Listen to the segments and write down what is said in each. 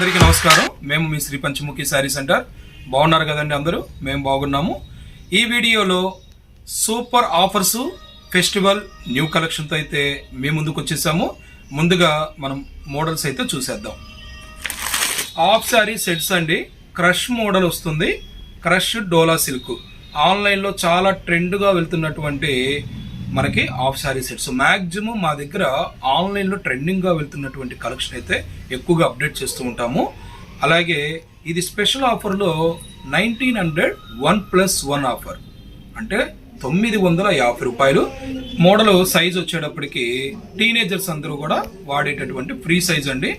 అందరికీ నమస్కారం. మేము మీ శ్రీ పంచముఖి శారీ సెంటర్. బాగున్నారు కదండి అందరూ? మేము బాగున్నాము. ఈ వీడియోలో సూపర్ ఆఫర్స్ ఫెస్టివల్ న్యూ కలెక్షన్తో అయితే మీ ముందుకు వచ్చేసాము. ముందుగా మనం మోడల్స్ అయితే చూసేద్దాం. ఆఫ్ శారీ సెట్స్ అండి. క్రష్ మోడల్ వస్తుంది. Crush Dola silk. ఆన్లైన్లో చాలా ట్రెండ్గా వెళ్తున్నటువంటి మనకి హాఫ్ శారీ సెట్స్ మ్యాక్సిమం మా దగ్గర ఆన్లైన్లో ట్రెండింగ్గా వెళ్తున్నటువంటి కలెక్షన్ అయితే ఎక్కువగా అప్డేట్ చేస్తూ ఉంటాము. అలాగే ఇది స్పెషల్ ఆఫర్లో nineteen hundred one plus one offer. అంటే తొమ్మిది వందల యాభై రూపాయలు. మోడల్ సైజ్ వచ్చేటప్పటికి టీనేజర్స్ అందరూ కూడా వాడేటటువంటి ఫ్రీ సైజ్ అండి.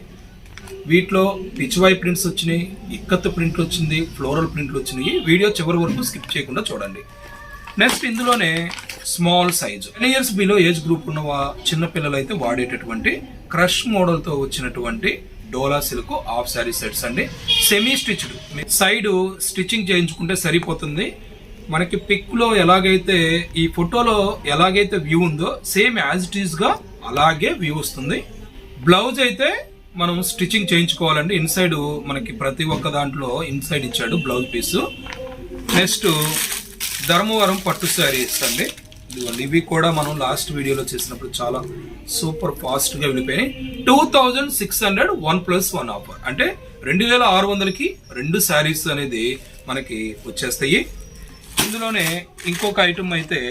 వీటిలో పిచ్వాయి ప్రింట్స్ వచ్చినాయి ఇక్కత్ ప్రింట్లు వచ్చింది ఫ్లోరల్ ప్రింట్లు వచ్చినాయి. వీడియో చివరి వరకు స్కిప్ చేయకుండా చూడండి. నెక్స్ట్ ఇందులోనే small size ten years below age group ఉన్న చిన్న పిల్లలు అయితే వాడేటటువంటి క్రష్ మోడల్తో వచ్చినటువంటి Dola silk half sari sets అండి. సెమీ స్టిచ్డ్ సైడ్ స్టిచ్చింగ్ చేయించుకుంటే సరిపోతుంది. మనకి పిక్లో ఎలాగైతే ఈ ఫోటోలో ఎలాగైతే వ్యూ ఉందో సేమ్ యాజ్ ఇట్ ఈస్గా అలాగే వ్యూ వస్తుంది. బ్లౌజ్ అయితే మనం స్టిచ్చింగ్ చేయించుకోవాలండి. ఇన్సైడ్ మనకి ప్రతి ఒక్క దాంట్లో ఇన్సైడ్ ఇచ్చాడు బ్లౌజ్ పీస్ నెక్స్ట్ ధర్మవరం పట్టు శారీస్ అండి. ఇదిగోండి ఇవి కూడా మనం లాస్ట్ వీడియోలో చేసినప్పుడు చాలా సూపర్ ఫాస్ట్గా వెళ్ళిపోయాయి two thousand six hundred one plus one offer అంటే రెండు వేల ఆరు వందలకి రెండు శారీస్ అనేది మనకి వచ్చేస్తాయి. ఇందులోనే ఇంకొక ఐటమ్ అయితే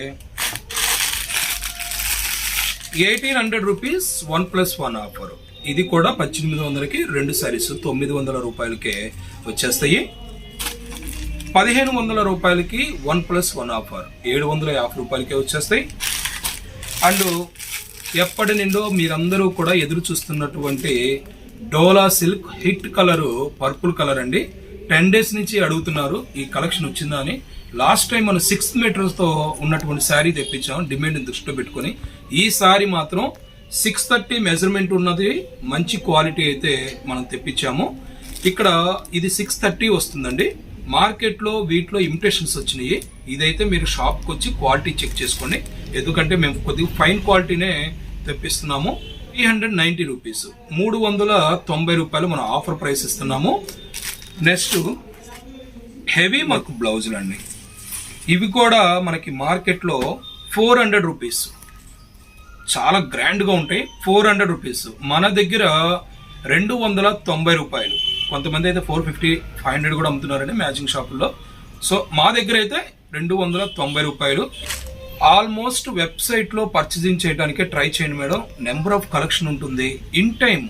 eighteen hundred rupees one plus one offer ఇది కూడా పద్దెనిమిది వందలకి రెండు శారీస్ తొమ్మిది వందల రూపాయలకే వచ్చేస్తాయి. పదిహేను వందల రూపాయలకి వన్ ప్లస్ వన్ ఆఫర్. ఏడు వందల యాభై రూపాయలకే వచ్చేస్తాయి. అండ్ ఎప్పటి నుండో మీరందరూ కూడా ఎదురు చూస్తున్నటువంటి Dola silk hit colour purple colour అండి. టెన్ డేస్ నుంచి అడుగుతున్నారు ఈ కలెక్షన్ వచ్చిందా అని. లాస్ట్ టైం మనం సిక్స్ మీటర్స్తో ఉన్నటువంటి శారీ తెప్పించాం డిమాండ్ దృష్టిలో పెట్టుకొని. ఈ శారీ మాత్రం సిక్స్ థర్టీ మెజర్మెంట్ ఉన్నది మంచి క్వాలిటీ అయితే మనం తెప్పించాము. ఇక్కడ ఇది సిక్స్ థర్టీ వస్తుందండి. మార్కెట్లో వీటిలో ఇమిటేషన్స్ వచ్చినాయి. ఇదైతే మీరు షాప్కి వచ్చి క్వాలిటీ చెక్ చేసుకోండి. ఎందుకంటే మేము కొద్దిగా ఫైన్ క్వాలిటీనే తెప్పిస్తున్నాము. త్రీ హండ్రెడ్ నైంటీ రూపీస్ మూడు వందల తొంభై రూపాయలు మనం ఆఫర్ ప్రైస్ ఇస్తున్నాము. నెక్స్ట్ హెవీ మాకు బ్లౌజులు అండి ఇవి కూడా మనకి మార్కెట్లో ఫోర్ హండ్రెడ్ రూపీస్ చాలా గ్రాండ్గా ఉంటాయి. ఫోర్ హండ్రెడ్ రూపీస్ మన దగ్గర రెండు వందల తొంభై రూపాయలు. కొంతమంది అయితే ఫోర్ ఫిఫ్టీ ఫైవ్ హండ్రెడ్ కూడా అమ్ముతున్నారండి మ్యాచింగ్ షాపుల్లో సో మా దగ్గర అయితే రెండు వందల తొంభై రూపాయలు. ఆల్మోస్ట్ వెబ్సైట్లో పర్చేజింగ్ చేయడానికే ట్రై చేయండి మేడం. నెంబర్ ఆఫ్ కలెక్షన్ ఉంటుంది. ఇన్ టైం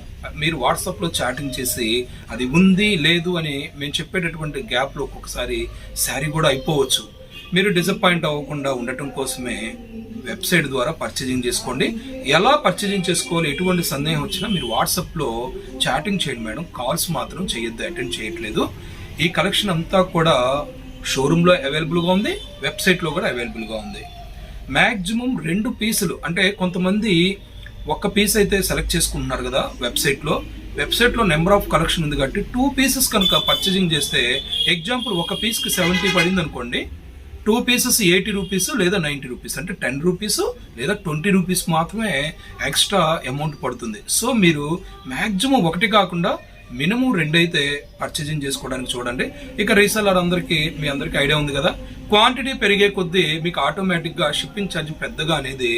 మీరు వాట్సాప్లో చాటింగ్ చేసి అది ఉంది లేదు అని మేము చెప్పేటటువంటి గ్యాప్లో ఒక్కొక్కసారి శారీ కూడా అయిపోవచ్చు. మీరు డిసప్పాయింట్ అవ్వకుండా ఉండటం కోసమే వెబ్సైట్ ద్వారా పర్చేజింగ్ చేసుకోండి. ఎలా పర్చేజింగ్ చేసుకోవాలి ఎటువంటి సందేహం వచ్చినా మీరు వాట్సాప్లో చాటింగ్ చేయండి మేడం. కాల్స్ మాత్రం చేయొద్దు అటెండ్ చేయట్లేదు. ఈ కలెక్షన్ అంతా కూడా షోరూంలో అవైలబుల్గా ఉంది వెబ్సైట్లో కూడా అవైలబుల్గా ఉంది. మ్యాక్సిమం రెండు పీసులు అంటే కొంతమంది ఒక్క పీస్ అయితే సెలెక్ట్ చేసుకుంటున్నారు కదా వెబ్సైట్లో. వెబ్సైట్లో నెంబర్ ఆఫ్ కలెక్షన్ ఉంది కాబట్టి టూ పీసెస్ కనుక పర్చేజింగ్ చేస్తే ఎగ్జాంపుల్ ఒక పీస్కి సెవెంటీ పడింది అనుకోండి టూ పీసెస్ ఎయిటీ రూపీస్ లేదా నైంటీ రూపీస్. అంటే టెన్ రూపీస్ లేదా ట్వంటీ రూపీస్ మాత్రమే ఎక్స్ట్రా అమౌంట్ పడుతుంది. సో మీరు మ్యాక్సిమం ఒకటి కాకుండా మినిమం రెండైతే పర్చేజింగ్ చేసుకోవడానికి చూడండి. ఇక రీసెల్లర్ అందరికీ మీ అందరికీ ఐడియా ఉంది కదా? క్వాంటిటీ పెరిగే కొద్దీ మీకు ఆటోమేటిక్గా షిప్పింగ్ ఛార్జ్ పెద్దగా అనేది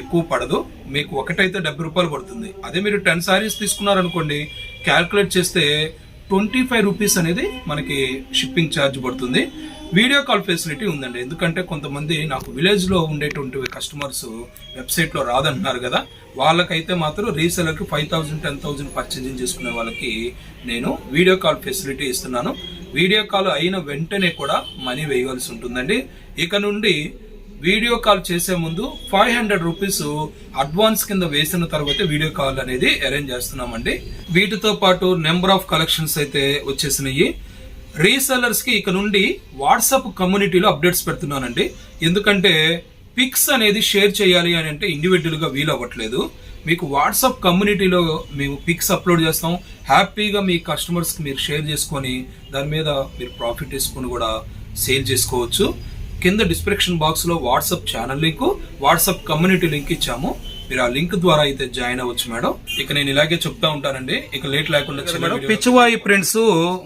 ఎక్కువ పడదు. మీకు ఒకటైతే డెబ్బై రూపాయలు పడుతుంది. అదే మీరు టెన్ శారీస్ తీసుకున్నారనుకోండి క్యాల్కులేట్ చేస్తే ట్వంటీ ఫైవ్ రూపీస్ అనేది మనకి షిప్పింగ్ ఛార్జ్ పడుతుంది. వీడియో కాల్ ఫెసిలిటీ ఉందండి. ఎందుకంటే కొంతమంది నాకు విలేజ్లో ఉండేటువంటి కస్టమర్స్ వెబ్సైట్లో రాదంటున్నారు కదా. వాళ్ళకైతే మాత్రం రీసెలర్కి five thousand ten thousand purchasing చేసుకునే వాళ్ళకి నేను వీడియో కాల్ ఫెసిలిటీ ఇస్తున్నాను. వీడియో కాల్ అయిన వెంటనే కూడా మనీ వేయవలసి ఉంటుందండి. ఇక నుండి వీడియో కాల్ చేసే ముందు ఫైవ్ హండ్రెడ్ రూపీస్ అడ్వాన్స్ కింద వేసిన తర్వాత వీడియో కాల్ అనేది అరేంజ్ చేస్తున్నామండి. వీటితో పాటు నెంబర్ ఆఫ్ కలెక్షన్స్ అయితే వచ్చేసినాయి. రీసెల్లర్స్కి ఇక నుండి వాట్సాప్ కమ్యూనిటీలో అప్డేట్స్ పెడుతున్నానండి. ఎందుకంటే పిక్స్ అనేది షేర్ చేయాలి అని అంటే ఇండివిజువల్గా వీలు అవ్వట్లేదు. మీకు వాట్సాప్ కమ్యూనిటీలో మేము పిక్స్ అప్లోడ్ చేస్తాం. హ్యాపీగా మీ కస్టమర్స్కి మీరు షేర్ చేసుకొని దాని మీద మీరు ప్రాఫిట్ తీసుకొని కూడా సేల్ చేసుకోవచ్చు. కింద డిస్క్రిప్షన్ బాక్స్లో WhatsApp channel link WhatsApp community link ఇచ్చాము. మీరు ఆ లింక్ ద్వారా అయితే జాయిన్ అవ్వచ్చు మేడం. ఇక నేను ఇలాగే చెప్తా ఉంటానండి. ఇక లేట్ లేకుండా మేడం పిచ్చివాయి ప్రింట్స్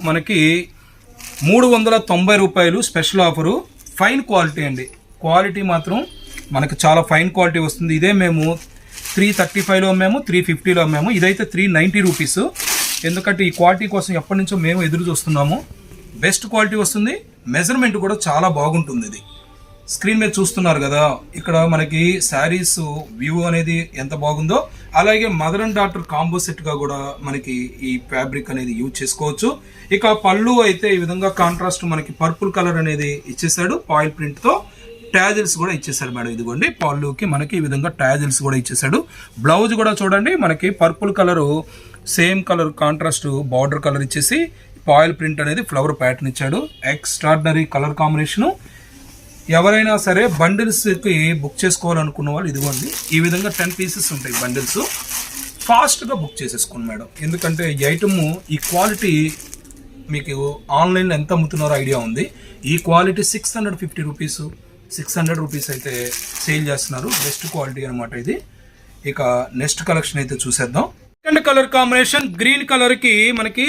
మనకి మూడు వందల తొంభై రూపాయలు స్పెషల్ ఆఫరు. ఫైన్ క్వాలిటీ అండి. క్వాలిటీ మాత్రం మనకు చాలా ఫైన్ క్వాలిటీ వస్తుంది. ఇదే మేము త్రీ థర్టీ ఫైవ్లో అమ్మాము త్రీ ఫిఫ్టీలో అమ్మాము. ఇదైతే త్రీ నైంటీ రూపీస్. ఎందుకంటే ఈ క్వాలిటీ కోసం ఎప్పటి నుంచో మేము ఎదురు చూస్తున్నాము. బెస్ట్ క్వాలిటీ వస్తుంది. మెజర్మెంట్ కూడా చాలా బాగుంటుంది ఇది. స్క్రీన్ మీద చూస్తున్నారు కదా ఇక్కడ మనకి శారీస్ వ్యూ అనేది ఎంత బాగుందో అలాగే మదర్ అండ్ డాక్టర్ కాంబో సెట్గా కూడా మనకి ఈ ఫ్యాబ్రిక్ అనేది యూజ్ చేసుకోవచ్చు. ఇక పళ్ళు అయితే ఈ విధంగా కాంట్రాస్ట్ మనకి పర్పుల్ కలర్ అనేది ఇచ్చేసాడు పాయిల్ ప్రింట్తో ట్యాజిల్స్ కూడా ఇచ్చేసాడు మేడం ఇదిగోండి. పళ్ళుకి మనకి ఈ విధంగా ట్యాజిల్స్ కూడా ఇచ్చేసాడు. బ్లౌజ్ కూడా చూడండి మనకి purple colour same colour contrast border colour ఇచ్చేసి పాయిల్ ప్రింట్ అనేది ఫ్లవర్ ప్యాటర్న్ ఇచ్చాడు. ఎక్స్ట్రాడినరీ కలర్ కాంబినేషను ఎవరైనా సరే బండిల్స్కి బుక్ చేసుకోవాలనుకున్న వాళ్ళు ఇదిగోండి ఈ విధంగా టెన్ పీసెస్ ఉంటాయి బండిల్స్. ఫాస్ట్గా బుక్ చేసేసుకోండి మేడం. ఎందుకంటే ఈ ఐటమ్ ఈ క్వాలిటీ మీకు ఆన్లైన్లో ఎంత అమ్ముతున్నారో ఐడియా ఉంది. ఈ quality six hundred fifty rupees six hundred rupees అయితే సేల్ చేస్తున్నారు. బెస్ట్ క్వాలిటీ అనమాట ఇది. ఇక నెక్స్ట్ కలెక్షన్ అయితే చూసేద్దాం. సెకండ్ కలర్ కాంబినేషన్ గ్రీన్ కలర్కి మనకి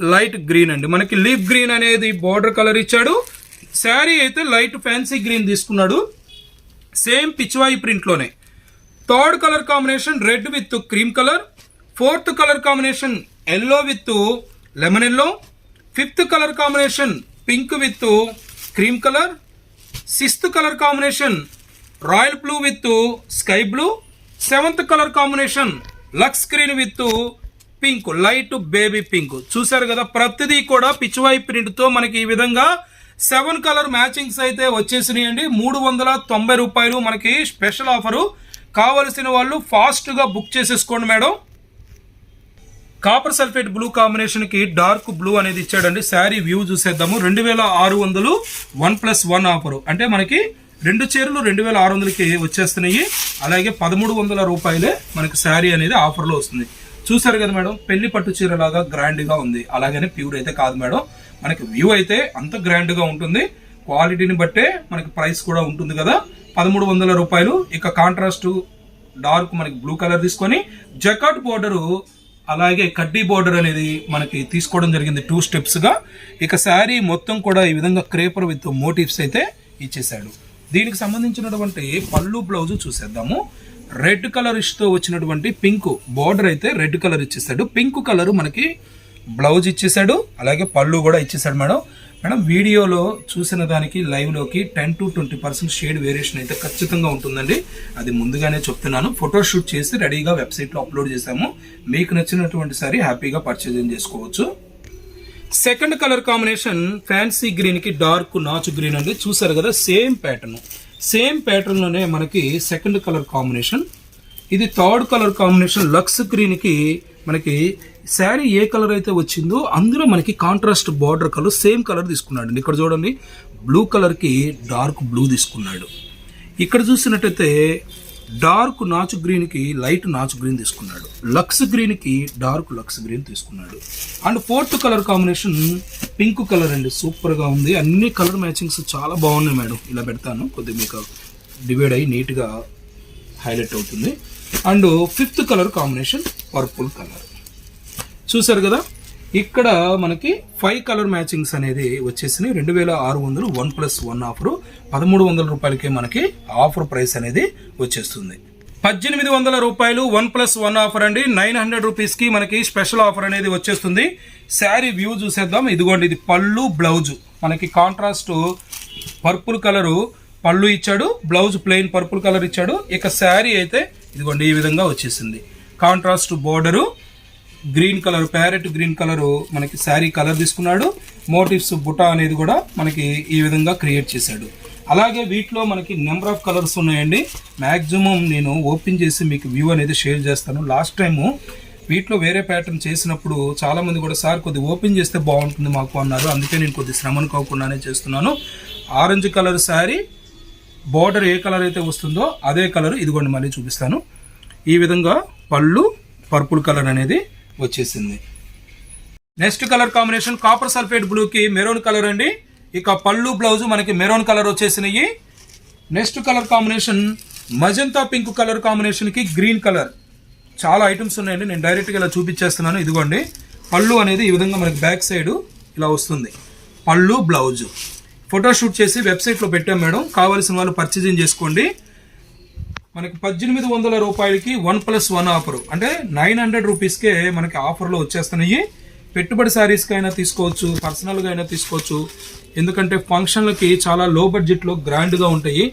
లైట్ గ్రీన్ అండి. మనకి లీఫ్ గ్రీన్ అనేది బార్డర్ కలర్ ఇచ్చాడు. శారీ అయితే లైట్ ఫ్యాన్సీ గ్రీన్ తీసుకున్నాడు. Same Pichwai ప్రింట్లోనే. Third colour combination red with cream colour. Fourth colour combination yellow with lemon yellow. Fifth colour combination pink with cream colour. Sixth colour combination royal blue with sky blue. Seventh colour combination lux green with pink light baby pink. చూసారు కదా ప్రతిదీ కూడా పిచ్వాయి ప్రింట్తో మనకి ఈ విధంగా seven colour matchings అయితే వచ్చేసినాయండి. మూడు వందల తొంభై రూపాయలు మనకి స్పెషల్ ఆఫరు. కావలసిన వాళ్ళు ఫాస్ట్గా బుక్ చేసేసుకోండి మేడం. కాపర్ సల్ఫేట్ బ్లూ కాంబినేషన్కి డార్క్ బ్లూ అనేది ఇచ్చాడండి. శారీ వ్యూ చూసేద్దాము. రెండు వేల ఆరు వందలు వన్ ప్లస్ వన్ ఆఫర్. అంటే మనకి రెండు చీరలు రెండు వేల ఆరు వందలకి వచ్చేస్తున్నాయి. అలాగే పదమూడు వందల రూపాయలే మనకి శారీ అనేది ఆఫర్లో వస్తుంది. చూసారు కదా మేడం? పెళ్ళి పట్టు చీర లాగా గ్రాండ్గా ఉంది. అలాగనే ప్యూర్ అయితే కాదు మేడం. మనకి వ్యూ అయితే అంత గ్రాండ్గా ఉంటుంది. క్వాలిటీని బట్టే మనకి ప్రైస్ కూడా ఉంటుంది కదా. పదమూడు వందల రూపాయలు. ఇక కాంట్రాస్ట్ డార్క్ మనకి బ్లూ కలర్ తీసుకొని జకాట్ బోర్డర్ అలాగే కడ్డీ బోర్డర్ అనేది మనకి తీసుకోవడం జరిగింది టూ స్టెప్స్గా. ఇక శారీ మొత్తం కూడా ఈ విధంగా క్రేపర్ విత్ మోటివ్స్ అయితే ఇచ్చేసాడు దీనికి సంబంధించినటువంటి పళ్ళు బ్లౌజ్ చూసేద్దాము. రెడ్ కలర్తో వచ్చినటువంటి పింక్ బార్డర్ అయితే రెడ్ కలర్ ఇచ్చేసాడు పింక్ కలర్ మనకి బ్లౌజ్ ఇచ్చేసాడు అలాగే పళ్ళు కూడా ఇచ్చేసాడు మేడం. మేడం వీడియోలో చూసిన దానికి లైవ్లోకి ten to twenty percent shade variation అయితే ఖచ్చితంగా ఉంటుందండి. అది ముందుగానే చెప్తున్నాను. ఫోటోషూట్ చేసి రెడీగా వెబ్సైట్లో అప్లోడ్ చేశాము. మీకు నచ్చినటువంటి సారీ హ్యాపీగా పర్చేజ్ చేసుకోవచ్చు. సెకండ్ కలర్ కాంబినేషన్ ఫ్యాన్సీ గ్రీన్కి డార్క్ నాచు గ్రీన్ అండి. చూసారు కదా సేమ్ ప్యాటర్న్ సేమ్ ప్యాటర్న్లోనే మనకి సెకండ్ కలర్ కాంబినేషన్. ఇది థర్డ్ కలర్ కాంబినేషన్ లక్స్ గ్రీన్కి మనకి శారీ ఏ కలర్ అయితే వచ్చిందో అందులో మనకి contrast border colour same colour తీసుకున్నాడు. అండి ఇక్కడ చూడండి బ్లూ కలర్కి డార్క్ బ్లూ తీసుకున్నాడు. ఇక్కడ చూసినట్టయితే డార్క్ నాచు గ్రీన్కి లైట్ నాచు గ్రీన్ తీసుకున్నాడు. లక్స్ గ్రీన్కి డార్క్ లక్స్ గ్రీన్ తీసుకున్నాడు. And fourth colour combination pink colour అండి. సూపర్గా ఉంది. అన్ని కలర్ మ్యాచింగ్స్ చాలా బాగున్నాయి మేడం. ఇలా పెడతాను. కొద్దిగా మీకు డివైడ్ అయ్యి నీట్గా హైలైట్ అవుతుంది. And fifth colour combination purple colour. చూసారు కదా? ఇక్కడ మనకి ఫైవ్ కలర్ మ్యాచింగ్స్ అనేది వచ్చేసినాయి. రెండు వేల ఆరు వందలు వన్ ప్లస్ వన్ ఆఫర్ పదమూడు వందల రూపాయలకే మనకి ఆఫర్ ప్రైస్ అనేది వచ్చేస్తుంది. పద్దెనిమిది వందల రూపాయలు వన్ ప్లస్ వన్ ఆఫర్ అండి. నైన్ హండ్రెడ్ రూపీస్కి మనకి స్పెషల్ ఆఫర్ అనేది వచ్చేస్తుంది. శారీ వ్యూ చూసేద్దాం. ఇదిగోండి ఇది పళ్ళు బ్లౌజ్ మనకి కాంట్రాస్ట్ పర్పుల్ కలరు పళ్ళు ఇచ్చాడు బ్లౌజ్ ప్లెయిన్ పర్పుల్ కలర్ ఇచ్చాడు. ఇక శారీ అయితే ఇదిగోండి ఈ విధంగా వచ్చేసింది. Contrast border green colour parrot green colour మనకి శారీ కలర్ తీసుకున్నాడు. మోటివ్స్ బుటా అనేది కూడా మనకి ఈ విధంగా క్రియేట్ చేశాడు. అలాగే వీటిలో మనకి నెంబర్ ఆఫ్ కలర్స్ ఉన్నాయండి. మ్యాక్సిమం నేను ఓపెన్ చేసి మీకు వ్యూ అనేది షేర్ చేస్తాను. లాస్ట్ టైము వీటిలో వేరే ప్యాటర్న్ చేసినప్పుడు చాలామంది కూడా సార్ కొద్ది ఓపెన్ చేస్తే బాగుంటుంది మాకు అన్నారు. అందుకే నేను కొద్ది శ్రమను కాకుండానే చేస్తున్నాను. ఆరెంజ్ కలర్ శారీ బార్డర్ ఏ కలర్ అయితే వస్తుందో అదే కలర్ ఇదిగోండి మళ్ళీ చూపిస్తాను. ఈ విధంగా పళ్ళు పర్పుల్ కలర్ అనేది వచ్చేసింది. Next colour combination copper sulphate బ్లూకి మెరూన్ కలర్ అండి. ఇక పళ్ళు బ్లౌజ్ మనకి మెరూన్ కలర్ వచ్చేసినాయి. Next colour combination magenta pink colour కాంబినేషన్కి గ్రీన్ కలర్ చాలా ఐటమ్స్ ఉన్నాయండి. నేను డైరెక్ట్గా ఇలా చూపించేస్తున్నాను. ఇదిగోండి. పళ్ళు అనేది ఈ విధంగా మనకి బ్యాక్ సైడ్ ఇలా వస్తుంది. పళ్ళు బ్లౌజ్ ఫోటోషూట్ చేసి వెబ్సైట్లో పెట్టాం మేడం. కావాల్సిన వాళ్ళు పర్చేజింగ్ చేసుకోండి. మనకి పద్దెనిమిది వందల రూపాయలకి వన్ ప్లస్ వన్ ఆఫర్. అంటే నైన్ హండ్రెడ్ రూపీస్కే మనకి ఆఫర్లో వచ్చేస్తున్నాయి. పెట్టుబడి శారీస్కి అయినా తీసుకోవచ్చు పర్సనల్గా అయినా తీసుకోవచ్చు. ఎందుకంటే ఫంక్షన్లకి చాలా లో బడ్జెట్లో గ్రాండ్గా ఉంటాయి.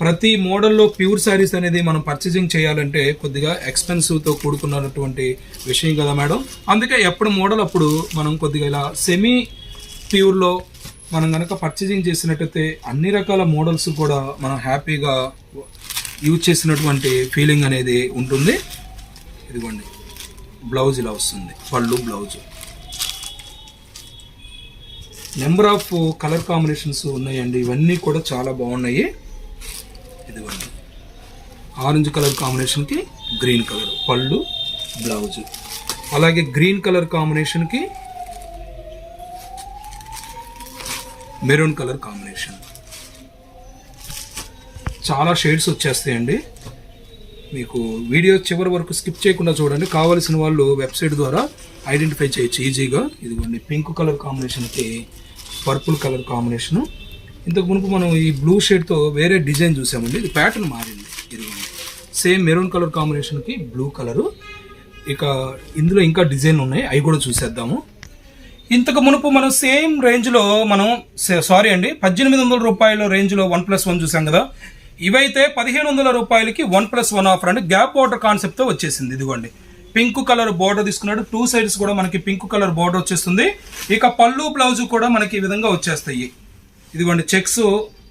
ప్రతి మోడల్లో ప్యూర్ శారీస్ అనేది మనం పర్చేసింగ్ చేయాలంటే కొద్దిగా ఎక్స్పెన్సివ్తో కూడుకున్నటువంటి విషయం కదా మేడం. అందుకే ఎప్పుడు మోడల్ అప్పుడు మనం కొద్దిగా ఇలా సెమీ ప్యూర్లో మనం కనుక పర్చేసింగ్ చేసినట్టయితే అన్ని రకాల మోడల్స్ కూడా మనం హ్యాపీగా యూజ్ చేసినటువంటి ఫీలింగ్ అనేది ఉంటుంది. ఇదిగోండి. బ్లౌజ్ ఇలా వస్తుంది. పళ్ళు blouse. Number of colour combinations ఉన్నాయండి. ఇవన్నీ కూడా చాలా బాగున్నాయి. ఇదిగోండి. ఆరెంజ్ కలర్ కాంబినేషన్కి గ్రీన్ కలర్ పళ్ళు బ్లౌజ్. అలాగే గ్రీన్ కలర్ కాంబినేషన్కి మెరూన్ కలర్ కాంబినేషన్ చాలా షేడ్స్ వచ్చేస్తాయండి. మీకు వీడియో చివరి వరకు స్కిప్ చేయకుండా చూడండి. కావలసిన వాళ్ళు వెబ్సైట్ ద్వారా ఐడెంటిఫై చేయొచ్చు ఈజీగా ఇదిగోండి పింక్ కలర్ కాంబినేషన్కి పర్పుల్ కలర్ కాంబినేషను ఇంతకు మునుపు మనం ఈ బ్లూ షేడ్తో వేరే డిజైన్ చూసామండి. ఇది ప్యాటర్న్ మారింది. ఇదిగోండి సేమ్ మెరూన్ కలర్ కాంబినేషన్కి బ్లూ కలరు ఇక ఇందులో ఇంకా డిజైన్ ఉన్నాయి. అవి కూడా చూసేద్దాము. ఇంతకు మునుపు మనం సేమ్ రేంజ్లో మనం సారీ అండి పద్దెనిమిది వందల రూపాయల రేంజ్లో వన్ ప్లస్ వన్ చూసాం కదా. ఇవైతే పదిహేను వందల రూపాయలకి వన్ ప్లస్ వన్ ఆఫర్ అండి గ్యాప్ బార్డర్ కాన్సెప్ట్తో వచ్చేసింది. ఇదిగోండి. పింక్ కలర్ బోర్డర్ తీసుకున్నాడు. టూ సైడ్స్ కూడా మనకి పింక్ కలర్ బోర్డర్ వచ్చేస్తుంది. ఇక పళ్ళు బ్లౌజ్ కూడా మనకి ఈ విధంగా వచ్చేస్తాయి. ఇదిగోండి చెక్స్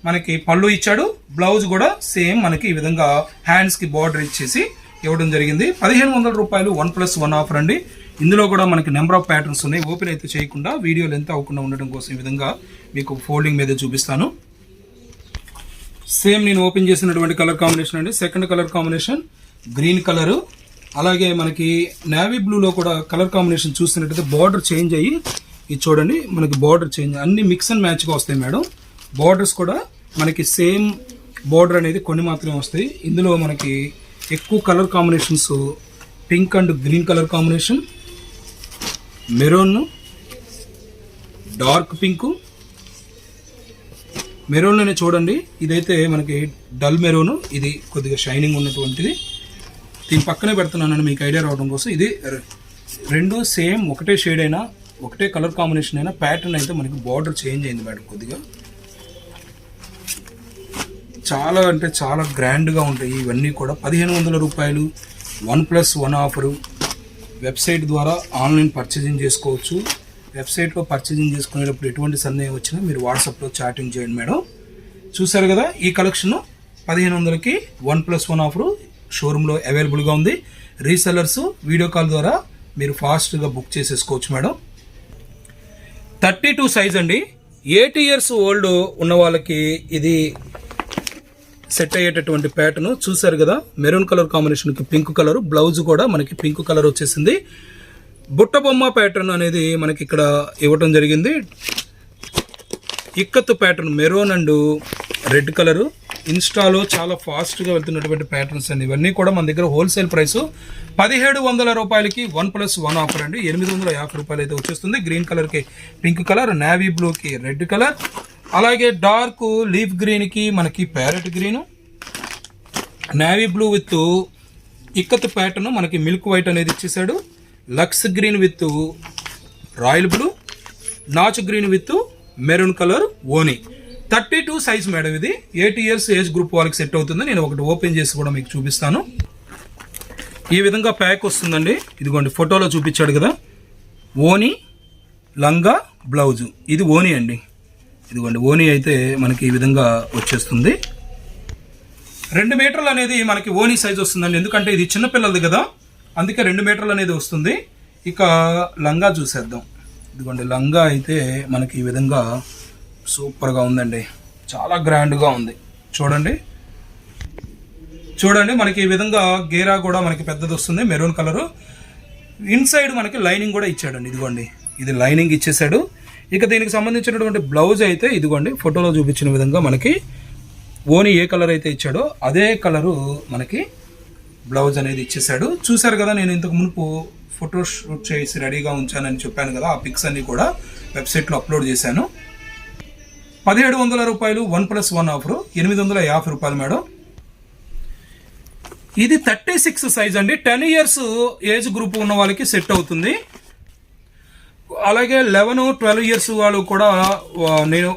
మనకి పళ్ళు ఇచ్చాడు. బ్లౌజ్ కూడా సేమ్ మనకి ఈ విధంగా హ్యాండ్స్కి బార్డర్ ఇచ్చేసి ఇవ్వడం జరిగింది. పదిహేను వందల రూపాయలు వన్ ప్లస్ వన్ ఆఫర్ అండి. ఇందులో కూడా మనకి నెంబర్ ఆఫ్ ప్యాటర్న్స్ ఉన్నాయి. ఓపెన్ అయితే చేయకుండా వీడియో లెంత్ అవ్వకుండా ఉండడం కోసం ఈ విధంగా మీకు ఫోల్డింగ్ మీద చూపిస్తాను. సేమ్ నేను ఓపెన్ చేసినటువంటి కలర్ కాంబినేషన్ అండి. Second colour combination green colour. అలాగే మనకి నేవీ బ్లూలో కూడా కలర్ కాంబినేషన్ చూసినట్టయితే బార్డర్ చేంజ్ అయ్యి ఇది చూడండి మనకి బార్డర్ చేంజ్. అన్ని మిక్స్ అండ్ మ్యాచ్గా వస్తాయి మేడం. బార్డర్స్ కూడా మనకి సేమ్ బార్డర్ అనేది కొన్ని మాత్రమే వస్తాయి. ఇందులో మనకి ఎక్కువ colour combinations pink and green colour combination maroon dark pink మెరూన్లోనే చూడండి. ఇదైతే మనకి డల్ మెరూన్. ఇది కొద్దిగా షైనింగ్ ఉన్నటువంటిది. దీని పక్కనే పెడుతున్నానని మీకు ఐడియా రావడం కోసం. ఇది రెండు సేమ్ ఒకటే షేడ్ అయినా ఒకటే కలర్ కాంబినేషన్ అయినా ప్యాటర్న్ అయితే మనకి బార్డర్ చేంజ్ అయింది మేడం కొద్దిగా. చాలా అంటే చాలా గ్రాండ్గా ఉంటాయి. ఇవన్నీ కూడా పదిహేను వందల రూపాయలు. One plus one offer. Website ద్వారా ఆన్లైన్ పర్చేజింగ్ చేసుకోవచ్చు. వెబ్సైట్లో పర్చేజింగ్ చేసుకునేటప్పుడు ఎటువంటి సందేహం వచ్చినా మీరు వాట్సాప్లో చాటింగ్ చేయండి మేడం. చూసారు కదా ఈ కలెక్షన్ పదిహేను వందలకి వన్ ప్లస్ వన్ ఆఫరు షోరూంలో అవైలబుల్గా ఉంది. రీసెల్లర్స్ వీడియో కాల్ ద్వారా మీరు ఫాస్ట్గా బుక్ చేసేసుకోవచ్చు మేడం. థర్టీ టూ సైజ్ అండి. ఎయిటీ ఇయర్స్ ఓల్డ్ ఉన్న వాళ్ళకి ఇది సెట్ అయ్యేటటువంటి ప్యాటర్న్ చూసారు కదా మెరూన్ కలర్ కాంబినేషన్కి పింక్ కలర్ బ్లౌజ్ కూడా మనకి పింక్ కలర్ వచ్చేసింది. బుట్ట బొమ్మ ప్యాటర్న్ అనేది మనకి ఇక్కడ ఇవ్వటం జరిగింది. Ikat pattern maroon and red colour. ఇన్స్టాలో చాలా ఫాస్ట్గా వెళ్తున్నటువంటి ప్యాటర్న్స్ అండి. ఇవన్నీ కూడా మన దగ్గర హోల్సేల్ ప్రైస్ పదిహేడు వందల రూపాయలకి వన్ ప్లస్ వన్ ఆఫర్ అండి. ఎనిమిది వందల యాభై రూపాయలు అయితే వచ్చేస్తుంది. గ్రీన్ కలర్కి పింక్ కలర్ నావీ బ్లూకి రెడ్ కలర్ అలాగే డార్క్ లీఫ్ గ్రీన్కి మనకి parrot green navy blue with ikat pattern మనకి మిల్క్ వైట్ అనేది ఇచ్చేసాడు lux green with royal blue notch green with maroon colour ఓని. థర్టీ టూ సైజ్ మేడం ఇది. ఎయిటీ ఇయర్స్ ఏజ్ గ్రూప్ వాళ్ళకి set అవుతుంది. నేను ఒకటి ఓపెన్ చేసి కూడా మీకు చూపిస్తాను. ఈ విధంగా ప్యాక్ వస్తుందండి. ఇదిగోండి ఫోటోలో చూపించాడు కదా. ఓని లంగా బ్లౌజు. ఇది ఓని అండి. ఇదిగోండి ఓని అయితే మనకి ఈ విధంగా వచ్చేస్తుంది. రెండు మీటర్లు అనేది మనకి ఓని సైజ్ వస్తుందండి. ఎందుకంటే ఇది చిన్నపిల్లలది కదా. అందుకే రెండు మీటర్లు అనేది వస్తుంది. ఇక లంగా చూసేద్దాం. ఇదిగోండి లంగా అయితే మనకి ఈ విధంగా సూపర్గా ఉందండి. చాలా గ్రాండ్గా ఉంది. చూడండి. చూడండి మనకి ఈ విధంగా గేరా కూడా మనకి పెద్దది వస్తుంది మెరూన్ కలరు. ఇన్సైడ్ మనకి లైనింగ్ కూడా ఇచ్చాడండి. ఇదిగోండి ఇది లైనింగ్ ఇచ్చేసాడు. ఇక దీనికి సంబంధించినటువంటి బ్లౌజ్ అయితే ఇదిగోండి ఫోటోలో చూపించిన విధంగా మనకి ఓని ఏ కలర్ అయితే ఇచ్చాడో అదే కలరు మనకి బ్లౌజ్ అనేది ఇచ్చేసాడు చూశారు కదా నేను ఇంతకు మునుపు ఫోటో షూట్ చేసి రెడీగా ఉంచానని చెప్పాను కదా ఆ పిక్స్ అన్ని కూడా వెబ్సైట్లో అప్లోడ్ చేశాను. పదిహేడు వందల రూపాయలు వన్ ప్లస్ వన్ ఆఫర్ ఎనిమిది వందల యాభై రూపాయలు మేడం. ఇది థర్టీ సిక్స్ సైజ్ అండి. టెన్ ఇయర్స్ ఏజ్ గ్రూప్ ఉన్న వాళ్ళకి సెట్ అవుతుంది. అలాగే లెవెన్ ట్వెల్వ్ ఇయర్స్ వాళ్ళు కూడా నేను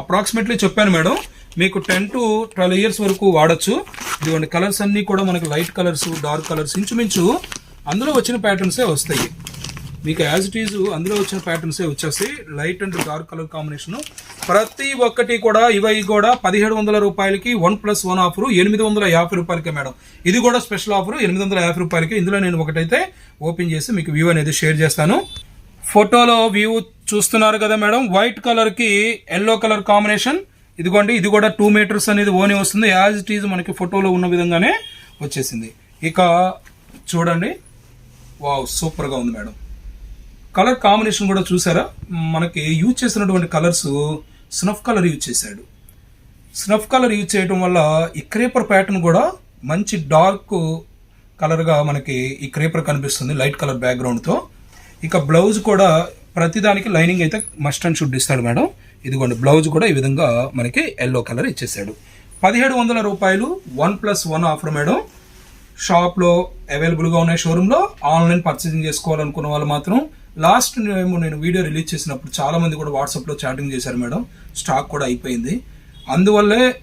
అప్రాక్సిమేట్లీ చెప్పాను మేడం. మీకు టెన్ టు ట్వెల్వ్ ఇయర్స్ వరకు వాడచ్చు. ఇదిగోండి కలర్స్ అన్నీ కూడా మనకి లైట్ కలర్స్ డార్క్ కలర్స్ ఇంచుమించు అందులో వచ్చిన ప్యాటర్న్సే వస్తాయి. మీకు యాజ్ ఇట్ ఈజ్ అందులో వచ్చిన ప్యాటర్న్సే వచ్చేస్తాయి. Light and dark colour combination ప్రతి ఒక్కటి కూడా ఇవి కూడా పదిహేడు వందల రూపాయలకి వన్ ప్లస్ వన్ ఆఫర్ ఎనిమిది వందల యాభై రూపాయలకే మేడం. ఇది కూడా స్పెషల్ ఆఫర్ ఎనిమిది వందల యాభై రూపాయలకి. ఇందులో నేను ఒకటైతే ఓపెన్ చేసి మీకు వ్యూ అనేది షేర్ చేస్తాను. ఫోటోలో వ్యూ చూస్తున్నారు కదా మేడం. వైట్ కలర్కి ఎల్లో కలర్ కాంబినేషన్ ఇదిగోండి ఇది కూడా టూ మీటర్స్ అనేది ఓని వస్తుంది. యాజ్ ఇట్ ఈజ్ మనకి ఫోటోలో ఉన్న విధంగానే వచ్చేసింది. ఇక చూడండి. వావ్ సూపర్గా ఉంది మేడం. కలర్ కాంబినేషన్ కూడా చూసారా? మనకి యూజ్ చేసినటువంటి కలర్స్ స్నఫ్ కలర్ యూజ్ చేశాడు. స్నఫ్ కలర్ యూజ్ చేయడం వల్ల ఈ క్రేపర్ ప్యాటర్న్ కూడా మంచి డార్క్ కలర్గా మనకి ఈ క్రేపర్ కనిపిస్తుంది లైట్ కలర్ బ్యాక్గ్రౌండ్తో ఇక బ్లౌజ్ కూడా ప్రతిదానికి లైనింగ్ అయితే మస్ట్ అండ్ షుడ్ ఇస్తాడు మేడం. ఇదిగోండి బ్లౌజ్ కూడా ఈ విధంగా మనకి ఎల్లో కలర్ ఇచ్చేసాడు. పదిహేడు వందల రూపాయలు one plus one offer madam. షాప్లో అవైలబుల్గా ఉన్నాయి షోరూంలో ఆన్లైన్ పర్చేసింగ్ చేసుకోవాలనుకున్న వాళ్ళు మాత్రం లాస్ట్ ఏమో నేను వీడియో రిలీజ్ చేసినప్పుడు చాలామంది కూడా వాట్సాప్లో చాటింగ్ చేశారు మేడం. స్టాక్ కూడా అయిపోయింది. అందువల్లే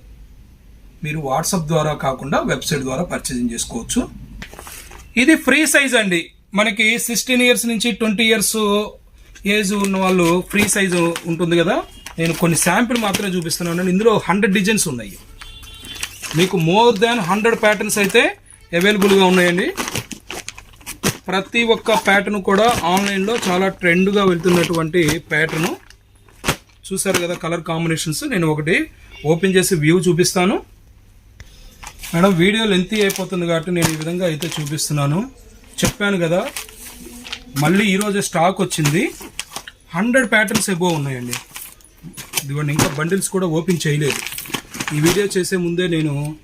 మీరు వాట్సాప్ ద్వారా కాకుండా వెబ్సైట్ ద్వారా పర్చేసింగ్ చేసుకోవచ్చు. ఇది ఫ్రీ సైజ్ అండి. మనకి సిక్స్టీన్ ఇయర్స్ నుంచి ట్వంటీ ఇయర్స్ ఏజ్ ఉన్న వాళ్ళు ఫ్రీ సైజు ఉంటుంది కదా. నేను కొన్ని శాంపిల్ మాత్రమే చూపిస్తున్నాను. ఇందులో హండ్రెడ్ డిజైన్స్ ఉన్నాయి. మీకు మోర్ దాన్ హండ్రెడ్ ప్యాటర్న్స్ అయితే అవైలబుల్గా ఉన్నాయండి. ప్రతి ఒక్క ప్యాటర్న్ కూడా ఆన్లైన్లో చాలా ట్రెండ్గా వెళ్తున్నటువంటి ప్యాటర్ను చూసారు కదా కలర్ కాంబినేషన్స్ నేను ఒకటి ఓపెన్ చేసి వ్యూ చూపిస్తాను. మేడం వీడియో లెంతీ అయిపోతుంది కాబట్టి నేను ఈ విధంగా అయితే చూపిస్తున్నాను. చెప్పాను కదా మళ్ళీ ఈరోజు స్టాక్ వచ్చింది. హండ్రెడ్ ప్యాటర్న్స్ ఎబో ఉన్నాయండి. ఇదిగోండి ఇంకా బండిల్స్ కూడా ఓపెన్ చేయలేదు. ఈ వీడియో చేసే ముందే నేను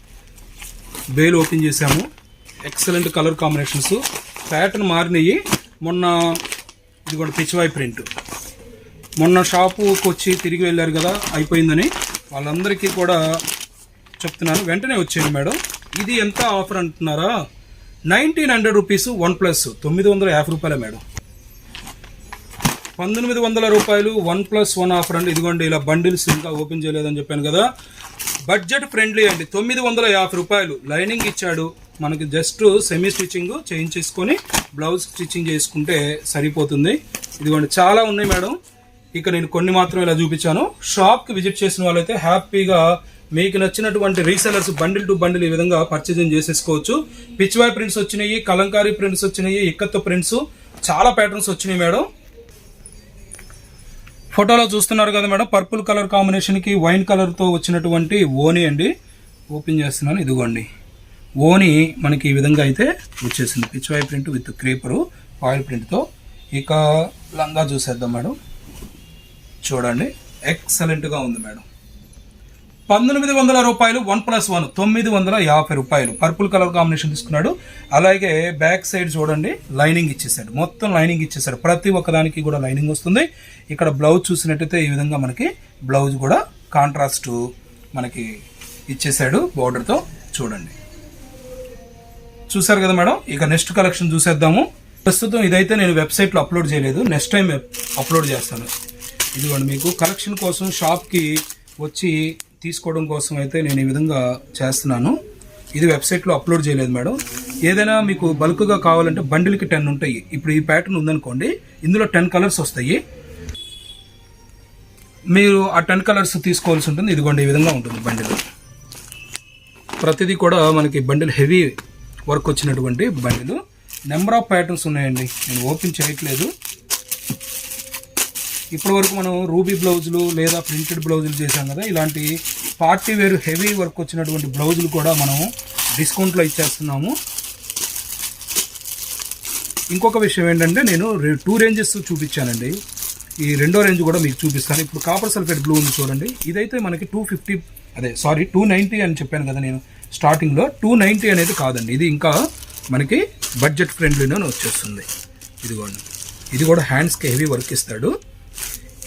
బేల్ ఓపెన్ చేశాము. ఎక్సలెంట్ కలర్ కాంబినేషన్స్ ప్యాటర్న్ మారినాయి. మొన్న ఇదిగోండి పిచ్చివాయి ప్రింట్. మొన్న షాపుకి వచ్చి తిరిగి వెళ్ళారు కదా అయిపోయిందని. వాళ్ళందరికీ కూడా చెప్తున్నాను. వెంటనే వచ్చేయండి మేడం. ఇది ఎంత ఆఫర్ అంటున్నారా? Nineteen hundred rupees one plus. తొమ్మిది వందల యాభై రూపాయలే మేడం. పంతొమ్మిది వందల రూపాయలు వన్ ప్లస్ వన్ ఆఫర్ అండి. ఇదిగోండి ఇలా బండిల్స్ ఇంకా ఓపెన్ చేయలేదని చెప్పాను కదా. బడ్జెట్ ఫ్రెండ్లీ అండి. తొమ్మిది వందల యాభై రూపాయలు లైనింగ్ ఇచ్చాడు. మనకి జస్ట్ సెమీ స్టిచ్చింగ్ చేయించేసుకొని బ్లౌజ్ స్టిచ్చింగ్ చేసుకుంటే సరిపోతుంది. ఇదిగోండి చాలా ఉన్నాయి మేడం. ఇక నేను కొన్ని మాత్రం ఇలా చూపించాను. షాప్కి విజిట్ చేసిన వాళ్ళైతే హ్యాపీగా మీకు నచ్చినటువంటి రీసెలర్స్ బండిల్ టు బండిల్ ఈ విధంగా పర్చేజింగ్ చేసేసుకోవచ్చు. పిచ్వాయ్ ప్రింట్స్ వచ్చినాయి కలంకారీ ప్రింట్స్ వచ్చినాయి ఇక్కత్తో ప్రింట్స్ చాలా ప్యాటర్న్స్ వచ్చినాయి మేడం. ఫోటోలో చూస్తున్నారు కదా మేడం. పర్పుల్ కలర్ కాంబినేషన్కి వైన్ కలర్తో వచ్చినటువంటి ఓని అండి. ఓపెన్ చేస్తున్నాను ఇదిగోండి. ఓని మనకి ఈ విధంగా అయితే వచ్చేసింది. పిచ్వాయ్ ప్రింట్ విత్ క్రేపరు ఆయిల్ ప్రింట్తో ఇక లంగా చూసేద్దాం మేడం. చూడండి ఎక్సలెంట్గా ఉంది మేడం. పంతొమ్మిది వందల రూపాయలు వన్ ప్లస్ వన్ తొమ్మిది వందల యాభై రూపాయలు. పర్పుల్ కలర్ కాంబినేషన్ తీసుకున్నాడు. అలాగే బ్యాక్ సైడ్ చూడండి లైనింగ్ ఇచ్చేసాడు. మొత్తం లైనింగ్ ఇచ్చేసాడు. ప్రతి ఒక్కదానికి కూడా లైనింగ్ వస్తుంది. ఇక్కడ బ్లౌజ్ చూసినట్టయితే ఈ విధంగా మనకి బ్లౌజ్ కూడా కాంట్రాస్ట్ మనకి ఇచ్చేసాడు బోర్డర్తో చూడండి. చూసారు కదా మేడం? ఇక నెక్స్ట్ కలెక్షన్ చూసేద్దాము. ప్రస్తుతం ఇదైతే నేను వెబ్సైట్లో అప్లోడ్ చేయలేదు. నెక్స్ట్ టైం అప్లోడ్ చేస్తాను. ఇదిగోండి మీకు కలెక్షన్ కోసం షాప్కి వచ్చి తీసుకోవడం కోసం అయితే నేను ఈ విధంగా చేస్తున్నాను. ఇది వెబ్సైట్లో అప్లోడ్ చేయలేదు మేడం. ఏదైనా మీకు బల్క్గా కావాలంటే బండిల్కి టెన్ ఉంటాయి. ఇప్పుడు ఈ ప్యాటర్న్ ఉందనుకోండి ఇందులో టెన్ కలర్స్ వస్తాయి. మీరు ఆ టెన్ కలర్స్ తీసుకోవాల్సి ఉంటుంది. ఇదిగోండి ఈ విధంగా ఉంటుంది బండిల్. ప్రతిదీ కూడా మనకి బండిల్ హెవీ వర్క్ వచ్చినటువంటి బండిలు. నెంబర్ ఆఫ్ ప్యాటర్న్స్ ఉన్నాయండి. నేను ఓపెన్ చేయట్లేదు. ఇప్పటి వరకు మనం రూబీ బ్లౌజులు లేదా ప్రింటెడ్ బ్లౌజులు చేసాం కదా ఇలాంటి పార్టీ వేర్ హెవీ వర్క్ వచ్చినటువంటి బ్లౌజులు కూడా మనం డిస్కౌంట్లో ఇచ్చేస్తున్నాము. ఇంకొక విషయం ఏంటంటే నేను టూ రేంజెస్ చూపించానండి. ఈ రెండో రేంజ్ కూడా మీకు చూపిస్తాను. ఇప్పుడు కాపర్ సల్ఫేట్ బ్లూ ఉంది చూడండి. ఇదైతే మనకి టూ ఫిఫ్టీ అదే సారీ టూ నైంటీ అని చెప్పాను కదా నేను స్టార్టింగ్లో. టూ నైంటీ అనేది కాదండి. ఇది ఇంకా మనకి బడ్జెట్ ఫ్రెండ్లీలోనే వచ్చేస్తుంది. ఇదిగోండి. ఇది కూడా హ్యాండ్స్కి హెవీ వర్క్ ఇస్తాడు.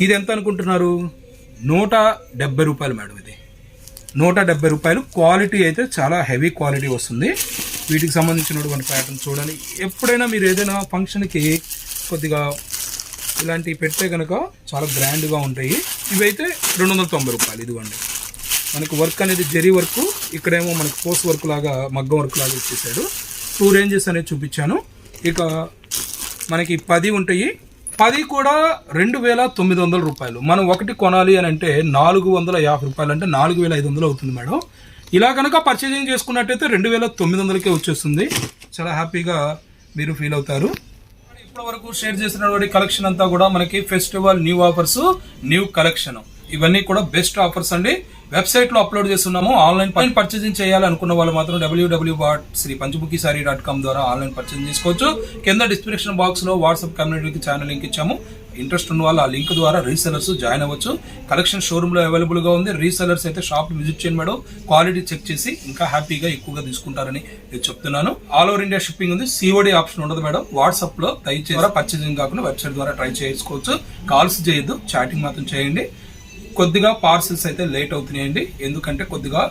ఇది ఎంత అనుకుంటున్నారు? నూట డెబ్బై రూపాయలు మేడం ఇది. నూట డెబ్బై రూపాయలు. క్వాలిటీ అయితే చాలా హెవీ క్వాలిటీ వస్తుంది. వీటికి సంబంధించినటువంటి ప్యాటర్న్ చూడండి ఎప్పుడైనా మీరు ఏదైనా ఫంక్షన్కి కొద్దిగా ఇలాంటివి పెడితే కనుక చాలా గ్రాండ్గా ఉంటాయి. ఇవైతే రెండు వందల తొంభై రూపాయలు ఇదిగోండి. మనకు వర్క్ అనేది జరీ వర్క్. ఇక్కడేమో మనకు పోస్ట్ వర్క్ లాగా మగ్గం వర్క్ లాగా ఇచ్చేసాడు టూ రేంజెస్ అనేది చూపించాను. ఇక మనకి పది ఉంటాయి. పది కూడా రెండు వేల తొమ్మిది వందల రూపాయలు. మనం ఒకటి కొనాలి అని అంటే నాలుగు వందల యాభై రూపాయలు అంటే నాలుగు వేల ఐదు వందలు అవుతుంది మేడం. ఇలా కనుక పర్చేజింగ్ చేసుకున్నట్టయితే రెండు వేల తొమ్మిది వందలకే వచ్చేస్తుంది. చాలా హ్యాపీగా మీరు ఫీల్ అవుతారు. ఇప్పటి వరకు షేర్ చేసినటువంటి కలెక్షన్ అంతా కూడా మనకి festival new offers new collection ఇవన్నీ కూడా బెస్ట్ ఆఫర్స్ అండి. వెబ్సైట్లో అప్లోడ్ చేస్తున్నాము. ఆన్లైన్ పైన పర్చేసింగ్ చేయాలనుకున్న వాళ్ళు మాత్రం WWW dot Shri Panchmukhi sari dot com ద్వారా ఆన్లైన్ పర్చేసింగ్ చేసుకోవచ్చు. కింద డిస్క్రిప్షన్ బాక్స్లో వాట్సాప్ కమ్యూనిటీకి ఛానల్ లింక్ ఇచ్చాము. ఇంట్రెస్ట్ ఉన్న వాళ్ళు ఆ లింక్ ద్వారా రీసెలర్స్ జాయిన్ అవ్వచ్చు. కలెక్షన్ షోరూమ్లో అవైలబుల్గా ఉంది. రీసెలర్స్ అయితే షాప్ విజిట్ చేయండి మేడం క్వాలిటీ చెక్ చేసి ఇంకా హ్యాపీగా ఎక్కువగా తీసుకుంటారని నేను చెప్తున్నాను. ఆల్ ఓవర్ ఇండియా షిప్పింగ్ ఉంది. సిఓడి ఆప్షన్ ఉండదు మేడం. వాట్సాప్లో దయచేసి పర్చేసింగ్ కాకుండా వెబ్సైట్ ద్వారా ట్రై చేసుకోవచ్చు. కాల్స్ చేయొద్దు. చాటింగ్ మాత్రం చేయండి. కొద్దిగా పార్సిల్స్ అయితే లేట్ అవుతున్నాయండి. ఎందుకంటే కొద్దిగా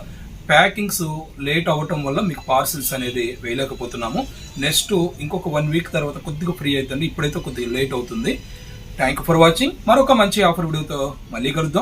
ప్యాకింగ్స్ లేట్ అవ్వటం వల్ల మీకు పార్సిల్స్ అనేది వేయలేకపోతున్నాము. నెక్స్ట్ ఇంకొక వన్ వీక్ తర్వాత కొద్దిగా ఫ్రీ అవుతుంది ఇప్పుడైతే కొద్దిగా లేట్ అవుతుంది. థ్యాంక్ యూ ఫర్ వాచింగ్ మరొక మంచి ఆఫర్ వీడియోతో మళ్ళీ కలుద్దాం.